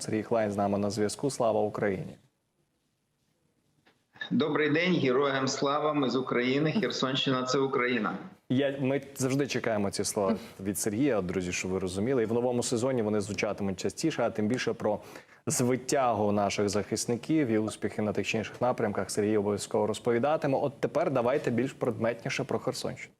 Сергій Хлайн з нами на зв'язку. Слава Україні! Добрий день, героям слава. Ми з України. Херсонщина це Україна. Я ми завжди чекаємо ці слова від Сергія, друзі, що ви розуміли. І в новому сезоні вони звучатимуть частіше, а тим більше про звитягу наших захисників і успіхи на тих чи інших напрямках. Сергій обов'язково розповідатиме. От тепер давайте більш предметніше про Херсонщину.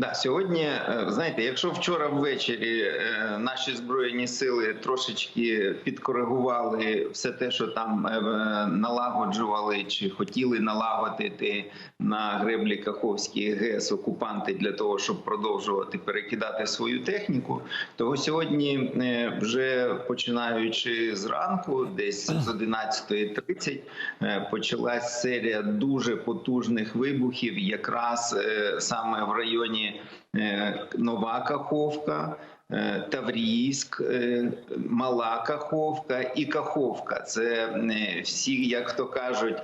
Да, сьогодні е, знаєте, якщо вчора ввечері е, наші збройні сили трошечки підкоригували все те, що там е, налагоджували чи хотіли налагодити на греблі Каховській ГЕС окупанти для того, щоб продовжувати перекидати свою техніку, то сьогодні вже починаючи зранку, десь з 11.30, е, почалась серія дуже потужних вибухів, якраз саме в районі. Е, Нова Каховка, е, Таврійськ, е, Мала Каховка і Каховка. Це всі, як то кажуть,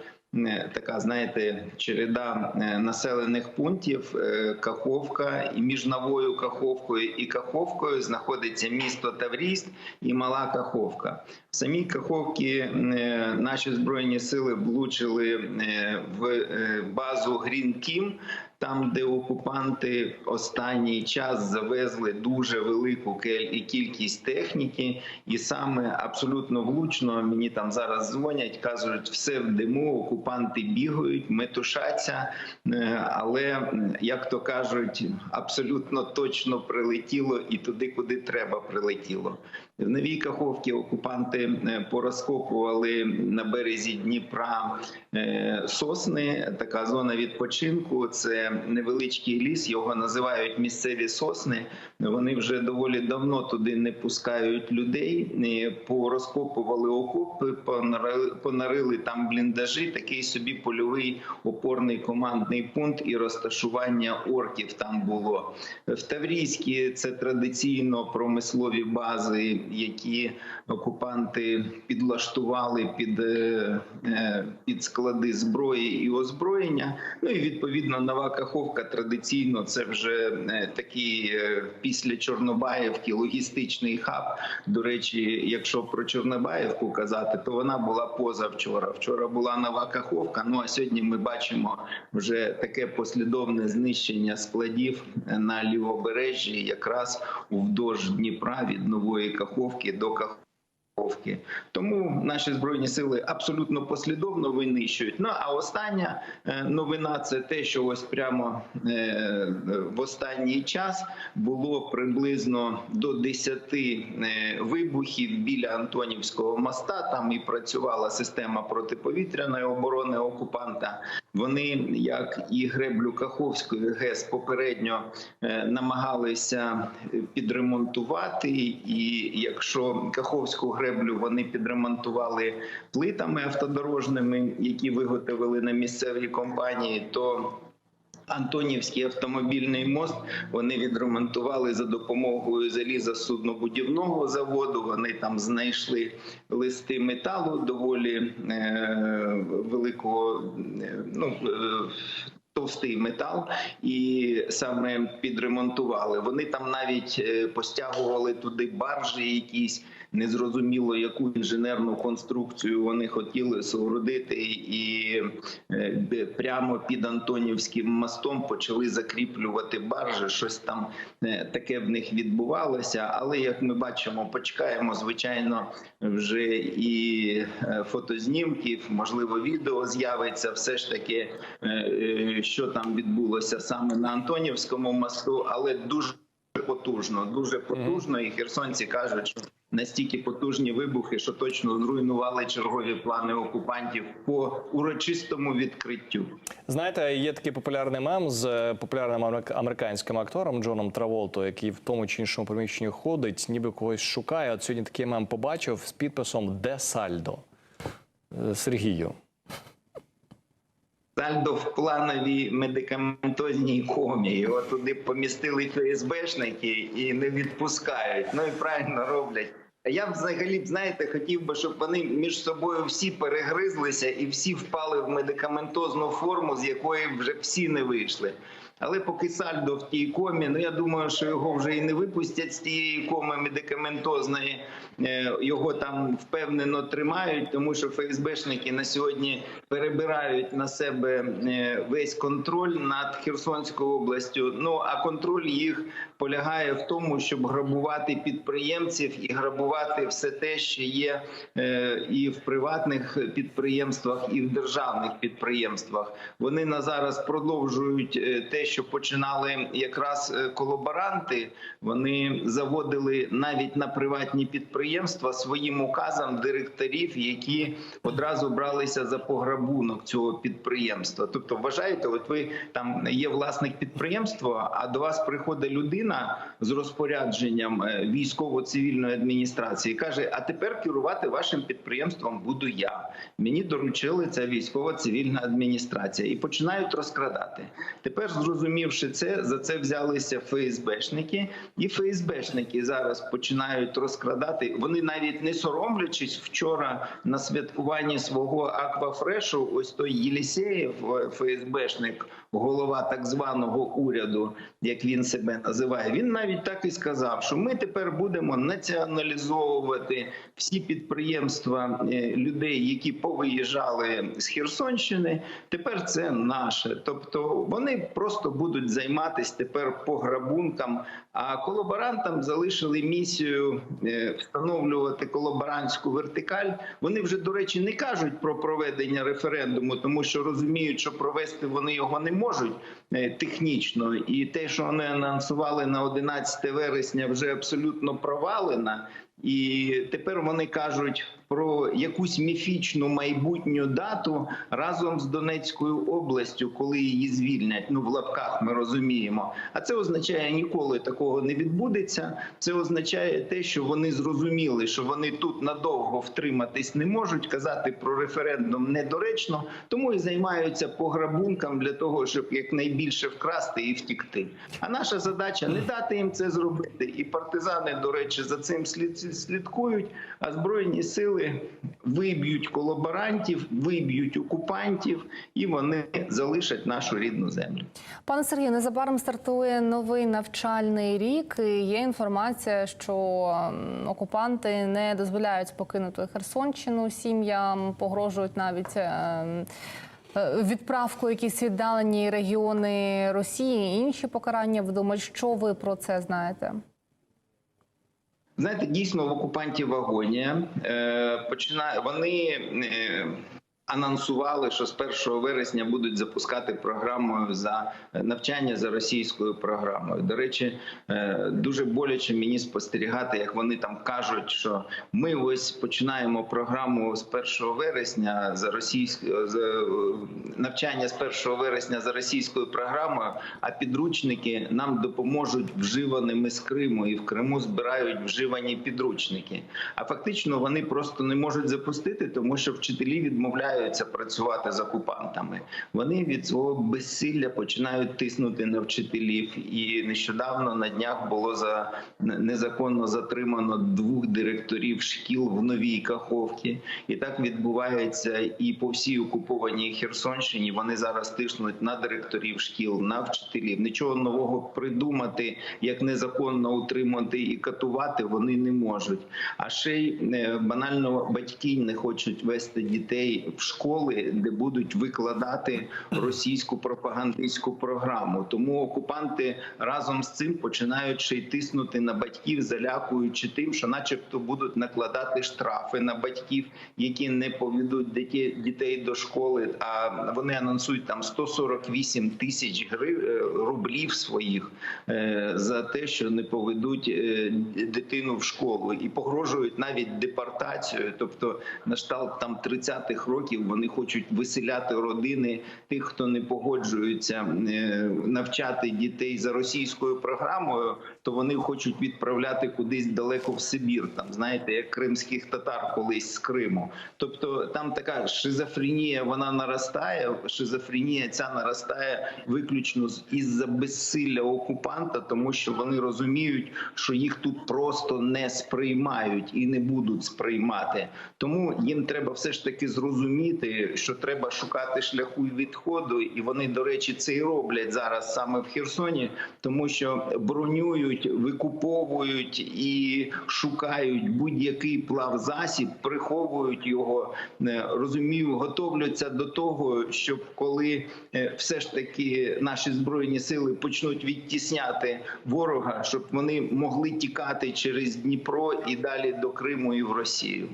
така знаєте, череда населених пунктів. Каховка і між новою Каховкою і Каховкою знаходиться місто Таврійськ і Мала Каховка. В самій Каховці наші збройні сили влучили в базу Грін Тім там, де окупанти останній час завезли дуже велику кількість техніки, і саме абсолютно влучно мені там зараз дзвонять, кажуть, все в диму, окупанти бігають, метушаться, е, але як то кажуть, абсолютно точно прилетіло і туди, куди треба, прилетіло. В новій Каховці окупанти е, порозкопували на березі Дніпра е, сосни. Така зона відпочинку. Це невеличкий ліс. Його називають місцеві сосни. Вони вже доволі давно туди не пускають людей. Е, Порозкопували окопи, понарили, там бліндажі. Такий собі польовий опорний командний пункт і розташування орків там було. В Таврійській це традиційно промислові бази, які окупанти підлаштували під, е, е, під склади зброї і озброєння. Ну і відповідно нова Каховка традиційно це вже е, такий після Чорнобаївки логістичний хаб. До речі, якщо про Чорнобаївку казати, то вона була позавчора. Вчора була нова Каховка. Ну а сьогодні ми бачимо вже таке послідовне знищення складів на лівобережжі, якраз вдовж Дніпра від нової Каховки до Каховки. Тому наші збройні сили абсолютно послідовно винищують. Ну а остання е, новина це те, що ось прямо е, в останній час було приблизно до 10 е, вибухів біля Антонівського моста. Там і працювала система протиповітряної оборони окупанта. Вони, як і греблю Каховської ГЕС, попередньо намагалися підремонтувати. І якщо Каховську греблю вони підремонтували плитами автодорожними, які виготовили на місцевій компанії, то Антонівський автомобільний мост вони відремонтували за допомогою заліза суднобудівного заводу. Вони там знайшли листи металу доволі е, великого. е, ну, е, Товстий метал і саме підремонтували. Вони там навіть е, постягували туди баржі, якісь незрозуміло яку інженерну конструкцію вони хотіли соорудити, і е, прямо під Антонівським мостом почали закріплювати баржі. Щось там е, таке в них відбувалося. Але як ми бачимо, почекаємо звичайно вже і е, фотознімків, можливо, відео з'явиться. Все ж таки, що там відбулося саме на Антонівському мосту, але дуже потужно, дуже потужно, і херсонці кажуть, що настільки потужні вибухи, що точно зруйнували чергові плани окупантів по урочистому відкриттю. Знаєте, є такий популярний мем з е, популярним америк- американським актором Джоном Траволто, який в тому чи іншому приміщенні ходить, ніби когось шукає. От сьогодні такий мем побачив з підписом Де Сальдо Е, Сергію. Сальдо в плановій медикаментозній комі. Його туди помістили ФСБшники і не відпускають. Ну і правильно роблять. Я взагалі б знаєте, хотів би, щоб вони між собою всі перегризлися і всі впали в медикаментозну форму, з якої вже всі не вийшли. Але поки сальдо в тій комі, ну я думаю, що його вже і не випустять з тієї коми медикаментозної. Е, Його там впевнено тримають, тому що ФСБшники на сьогодні перебирають на себе е, весь контроль над Херсонською областю. Ну а контроль їх полягає в тому, щоб грабувати підприємців і грабувати все те, що є е, і в приватних підприємствах, і в державних підприємствах. Вони на зараз продовжують е, що починали якраз е, колаборанти. Вони заводили навіть на приватні підприємства своїм указом директорів, які одразу бралися за пограбунок цього підприємства. Тобто, вважаєте, от ви там є власник підприємства, а до вас приходить людина з розпорядженням е, військово-цивільної адміністрації, каже: А тепер керувати вашим підприємством буду я. Мені доручили ця військово-цивільна адміністрація і починають розкрадати. Тепер, зрозумівши це, за це взялися ФСБшники, і ФСБшники зараз починають розкрадати. Вони навіть не соромлячись вчора на святкуванні свого аквафрешу. Ось той Єлісєєв, е, ФСБшник, голова так званого уряду, як він себе називає. Він навіть так і сказав, що ми тепер будемо націоналізовувати всі підприємства е, людей, які повиїжджали з Херсонщини. Тепер це наше. Тобто вони просто будуть займатися тепер пограбунком. А колаборантам залишили місію е, встановлювати колаборантську вертикаль. Вони вже до речі не кажуть про проведення референдуму, тому що розуміють, що провести вони його не можуть е, технічно. І те, що вони анонсували на 11 вересня, вже абсолютно провалено. І тепер вони кажуть про якусь міфічну майбутню дату разом з Донецькою областю, коли її звільнять. Ну в лапках ми розуміємо. А це означає, ніколи такого не відбудеться. Це означає те, що вони зрозуміли, що вони тут надовго втриматись не можуть. Казати про референдум недоречно, тому і займаються пограбунком для того, щоб якнайбільше вкрасти і втікти. А наша задача не дати їм це зробити. І партизани, до речі, за цим слід слідкують. А збройні сили виб'ють колаборантів, виб'ють окупантів, і вони залишать нашу рідну землю. Пане Сергію, незабаром стартує новий навчальний рік. І Є інформація, що окупанти не дозволяють покинути Херсонщину сім'ям, погрожують навіть. ем, е, Відправку якісь віддалені регіони Росії, інші покарання. Думаєте, що ви про це знаєте? Знаєте, дійсно в окупантів агонія. Е, починає вони е, анонсували, що з 1 вересня будуть запускати програму за навчання за російською програмою. До речі, е, дуже боляче мені спостерігати, як вони там кажуть, що ми ось починаємо програму з 1 вересня за російською е, навчання з 1 вересня за російською програмою. А підручники нам допоможуть вживаними з Криму, і в Криму збирають вживані підручники. А фактично вони просто не можуть запустити, тому що вчителі відмовляються працювати з окупантами. Вони від свого безсилля починають тиснути на вчителів. І нещодавно на днях було за незаконно затримано двох директорів шкіл в новій Каховці. І так відбувається і по всій окупованій Херсонщині. Вони зараз тиснуть на директорів шкіл, на вчителів. Нічого нового придумати, як незаконно утримати і катувати, вони не можуть. А ще й е, банально батьки не хочуть вести дітей в школи, де будуть викладати російську пропагандистську програму. Тому окупанти разом з цим починають ще й тиснути на батьків, залякуючи тим, що, начебто, будуть накладати штрафи на батьків, які не поведуть дітей, до школи. А вони анонсують там 148 тисяч грив- е, рублів своїх е, за те, що не поведуть е, дитину в школу, і погрожують навіть депортацією. Тобто, на шталт там 30-х років вони хочуть виселяти родини тих, хто не погоджується е, навчати дітей за російською програмою, то вони хочуть відправляти кудись далеко в Сибір. Там знаєте, як кримських татар колись з Криму. Тобто там така шизофренія, вона наростає. Шизофренія ця наростає виключно з- із-за безсилля окупанта, тому що вони розуміють, що їх тут просто не сприймають і не будуть сприймати. Тому їм треба все ж таки зрозуміти. Розуміти, що треба шукати шляху відходу, і вони, до речі, це і роблять зараз саме в Херсоні, тому що бронюють, викуповують і шукають будь-який плавзасіб, приховують його. е, Розумію, готовляться до того, щоб коли е, все ж таки наші збройні сили почнуть відтісняти ворога, щоб вони могли тікати через Дніпро і далі до Криму і в Росію.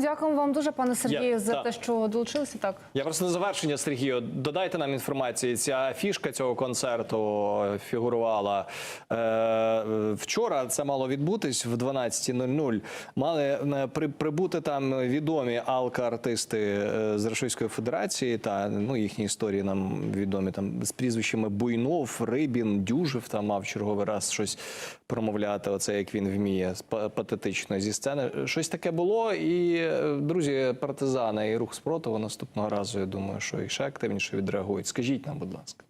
Дякуємо вам дуже, пане Сергію, Я- за так. те, що долучилися. Так. Я просто на завершення, Сергію, додайте нам інформації. Ця фішка цього концерту фігурувала е, вчора. Це мало відбутись в 12.00. Мали е, при, прибути там відомі алка-артисти е, з Російської Федерації. Та ну їхні історії нам відомі там з прізвищами Буйнов, Рибін, Дюжев. Там мав черговий раз щось промовляти. Оце як він вміє па- патетично зі сцени. Щось таке було. І е, друзі, партизани і рух спротиву наступного разу. Я думаю, що і ще активніше відреагують. Скажіть нам, будь ласка.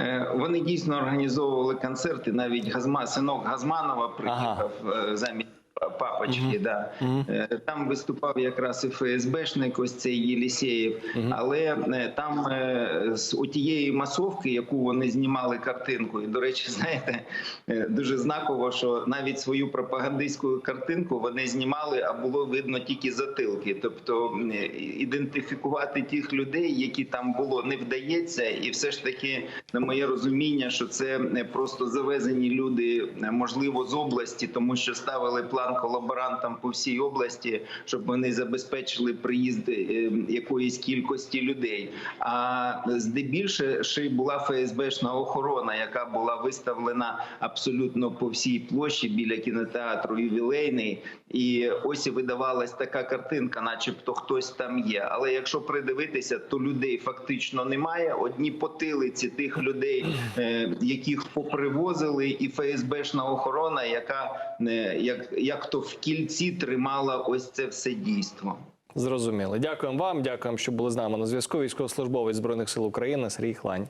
Е, Вони дійсно організовували концерти. Навіть Газма, синок Газманова приїхав ага. замість папочки. Да. Е, Там виступав якраз і ФСБшник, ось цей Єлісєєв. Але е, там е, з отієї масовки, яку вони знімали картинку, і до речі, знаєте, дуже знаково, що навіть свою пропагандистську картинку вони знімали, а було видно тільки затилки. Тобто ідентифікувати тих людей, які там було, не вдається, і все ж таки, на моє розуміння, що це не просто завезені люди, можливо, з області, тому що ставили план колаборантам по всій області, щоб вони забезпечили приїзд е, якоїсь кількості людей. А здебільше була ФСБшна охорона, яка була виставлена абсолютно по всій площі біля кінотеатру ювілейний. І ось і видавалась така картинка, начебто хтось там є. Але якщо придивитися, то людей фактично немає. Одні потилиці тих людей, е, яких попривозили, і ФСБшна охорона, яка е, як, як то в кільці тримала ось це все дійство. Зрозуміло. Дякуємо вам. Дякуємо, що були з нами на зв'язку. Військовослужбовець збройних сил України Сергій Хлань.